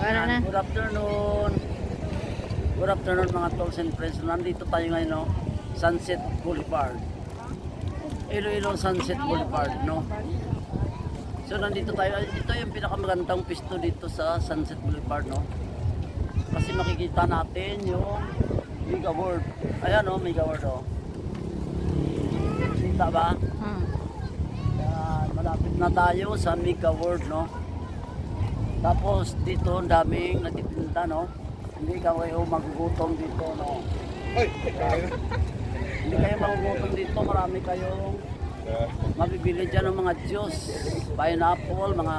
Para na. Good afternoon. Good afternoon mga tolls and friends. Nandito tayo ngayon, no? Sunset Boulevard. Iloilo Sunset Boulevard, no? So nandito tayo. Ito yung pinakamagandang pisto dito sa Sunset Boulevard, no? Kasi makikita natin yung Mega World. Ayan, no? Mega World, oh. Kita ba? Hmm. Yan, malapit na tayo sa Mega World, no? Tapos dito, ang daming nagtitinda, no? Hindi ka kayo magugutom dito, no? Hindi kayo magugutom dito, marami kayong mabibili dyan ng mga juice, pineapple, mga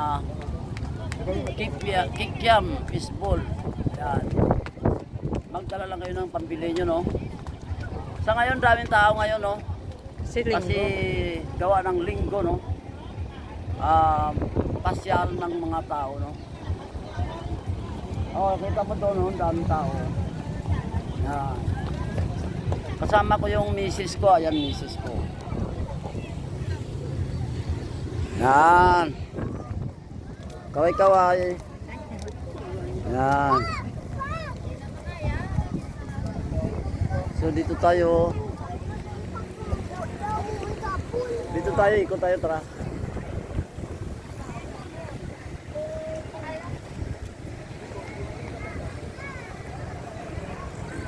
kikya, kikyam, fishball. Yan. Magdala lang kayo ng pambili nyo, no? Sa ngayon, daming tao ngayon, no? Si Kasi gawa ng linggo, no? Um, pasyal ng mga tao, no? Oh, kita mo doon, no? Ang daming tao. Yan. Kasama ko yung misis ko. Ayan, misis ko. Yan. Kaway-kaway. Yan. So, dito tayo. Dito tayo, ikot tayo, tara.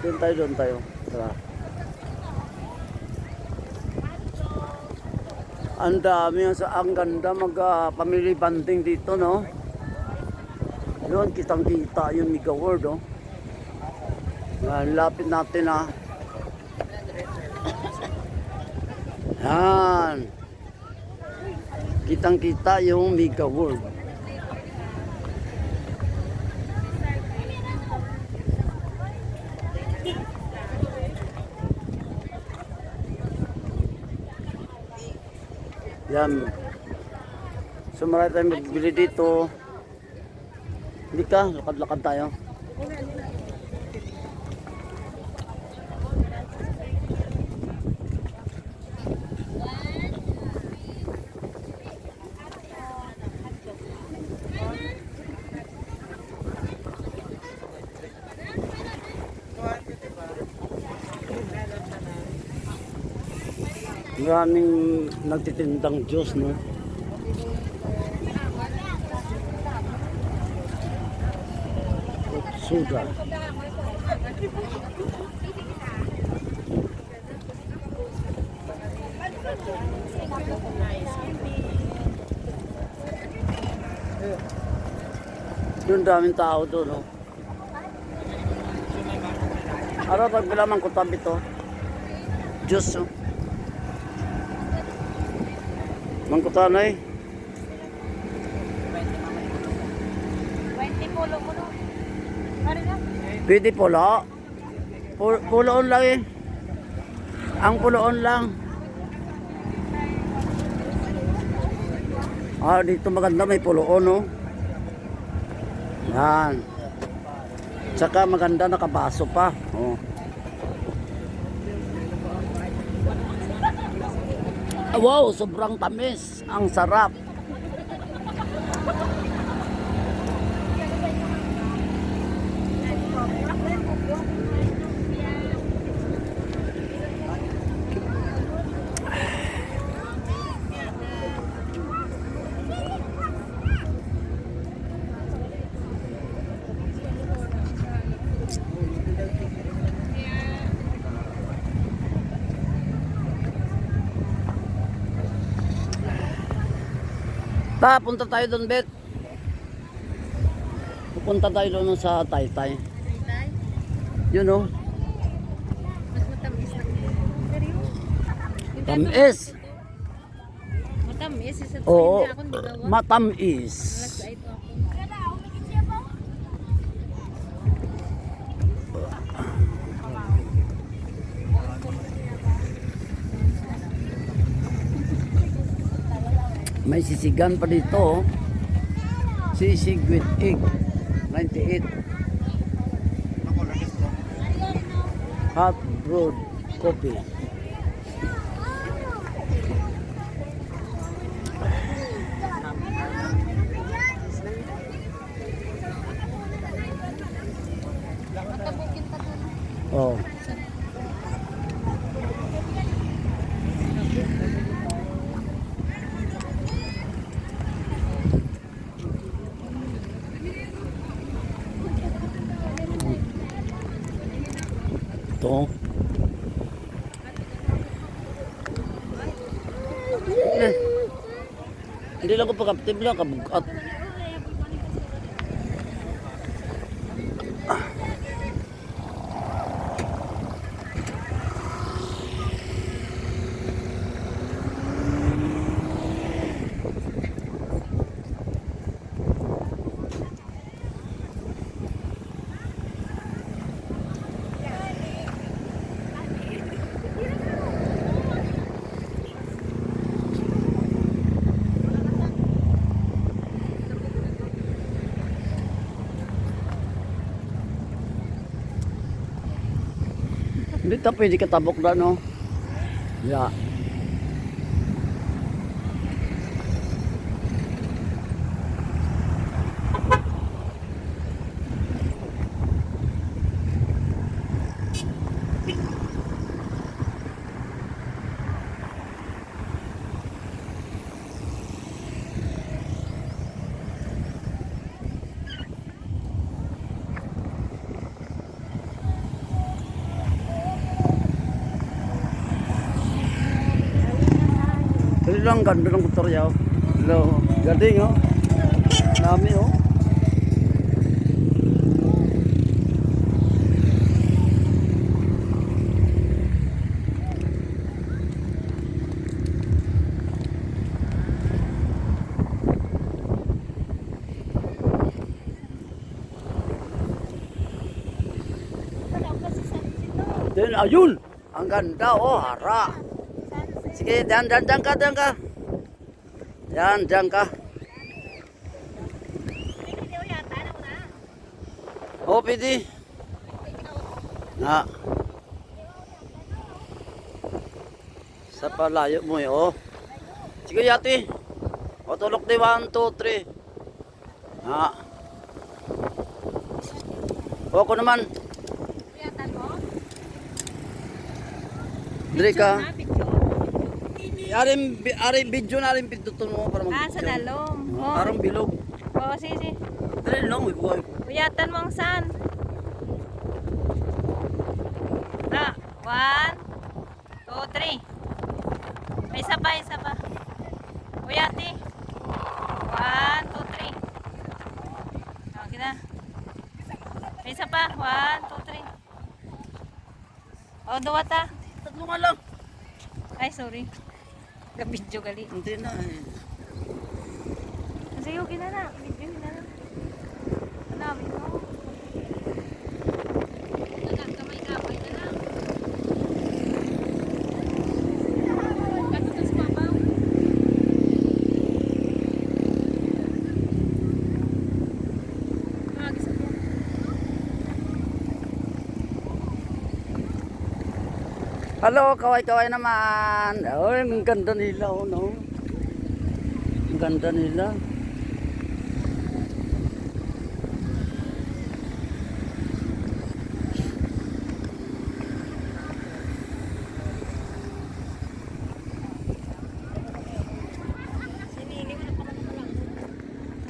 Doon tayo, doon tayo. Tara. Ang dami, ang ganda mag ah, family banding dito, no? Yun, kitang kita yung Mega World, oh. Yan, lapit natin, ah. Yan. Kitang kita yung Mega World. Yan. So marami tayong magbili dito. Hindi ka, lakad-lakad tayo. Maraming nagtitindang Diyos, no? Suga. Doon daming tao doon, no? Araw, pagbilaman ko tabi to. Diyos, no? Mangkutanay. 20 pulo mo no. Pwede pula. Pul puloon lang eh. Ang puloon lang. Ah, dito maganda may puloon, no? Yan. Tsaka maganda nakabaso pa. Oh. Wow, sobrang tamis. Ang sarap. Ta, punta tayo doon, Bet. Pupunta tayo doon sa Taytay. Tay, Yun, oh. mas matamis na. Seryo? Tamis. Matamis isa. Oo. Matamis. Alas May sisigan pa dito, oh. Sisig with egg. 98. Hot brewed coffee. dito. Eh, Hindi lang ko pagkaptib lang, kabugat. Ta pwede katabok na, no? Ya. Ito lang, ganda ng tutorial. Hello. Galing, oh. Dami, oh. Then, ayun! Ang ganda, oh, hara. Sige, dan dan dan ka, dan ka. Yan, dan ka. Oh, pwede. Na. Sa palayo mo eh, oh. Sige, yati. O, tulok di, one, two, three. Na. O, ako naman. Dili ka. Aring, aring video na aring pintuton mo para mag Ah, sa dalom. Oh. Arang bilog. Oh, sige, sige. Dali lang, may buhay. Uyatan mo ang san. Na, one, two, three. May isa pa, isa pa. Uyati. One, two, three. Okay na. May isa pa. One, two, three. Oh, duwa ta. Tatlo nga lang. Ay, sorry. Kabidyo gali. Hindi na eh. Sige, okay na na. Video na na. Hanapin mo. Nagkakamay-kamay na lang. Patutas mabaw. Ah, gisa po. Hello, kaway-kaway naman. Oh, ang ganda nila, oh, no? Ang ganda nila.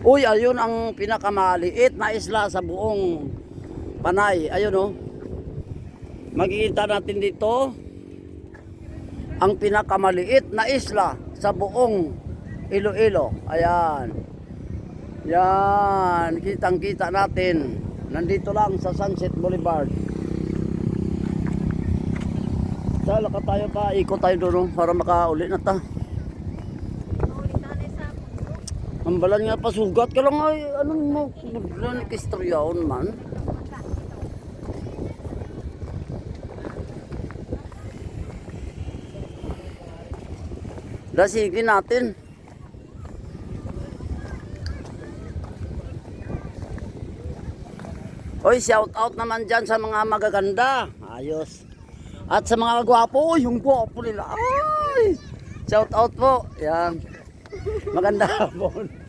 Uy, ayun ang pinakamaliit na isla sa buong Panay. Ayun, oh. Makikita natin dito ang pinakamaliit na isla sa buong Iloilo. Ayan. Yan, kitang-kita natin. Nandito lang sa Sunset Boulevard. Sala ka tayo pa, ikot tayo doon oh, para makauli na ta. Sa. Ang balan nga pasugat ka lang ay anong mo budlan kistoryaon man. Dasigin natin. Oy, shout out naman dyan sa mga magaganda. Ayos. At sa mga gwapo, yung gwapo nila. Ay! Shout out po. Yan. Maganda hapon.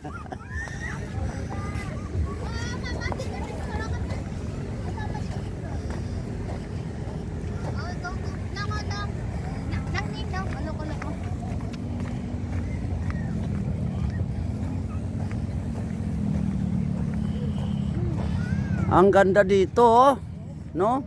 Ang ganda dito, oh. no?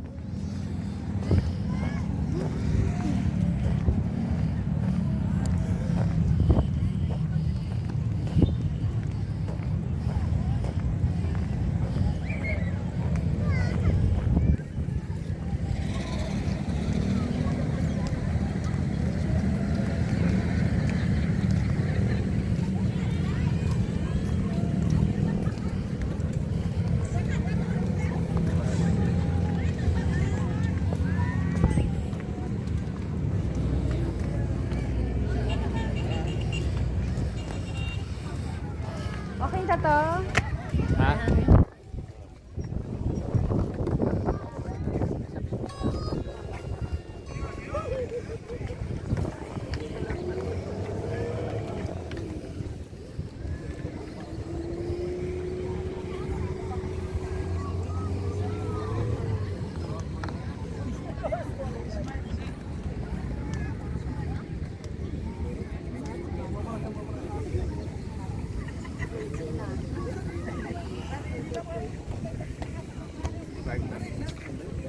to? Ha?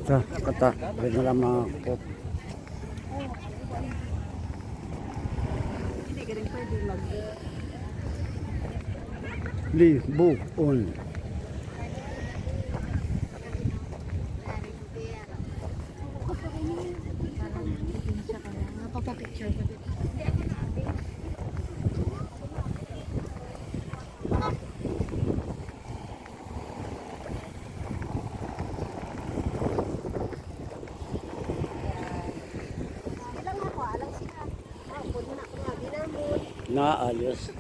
Ito, kata. Pwede na lang mga kop. Libuon. Napapapicture ko dito. Naayos.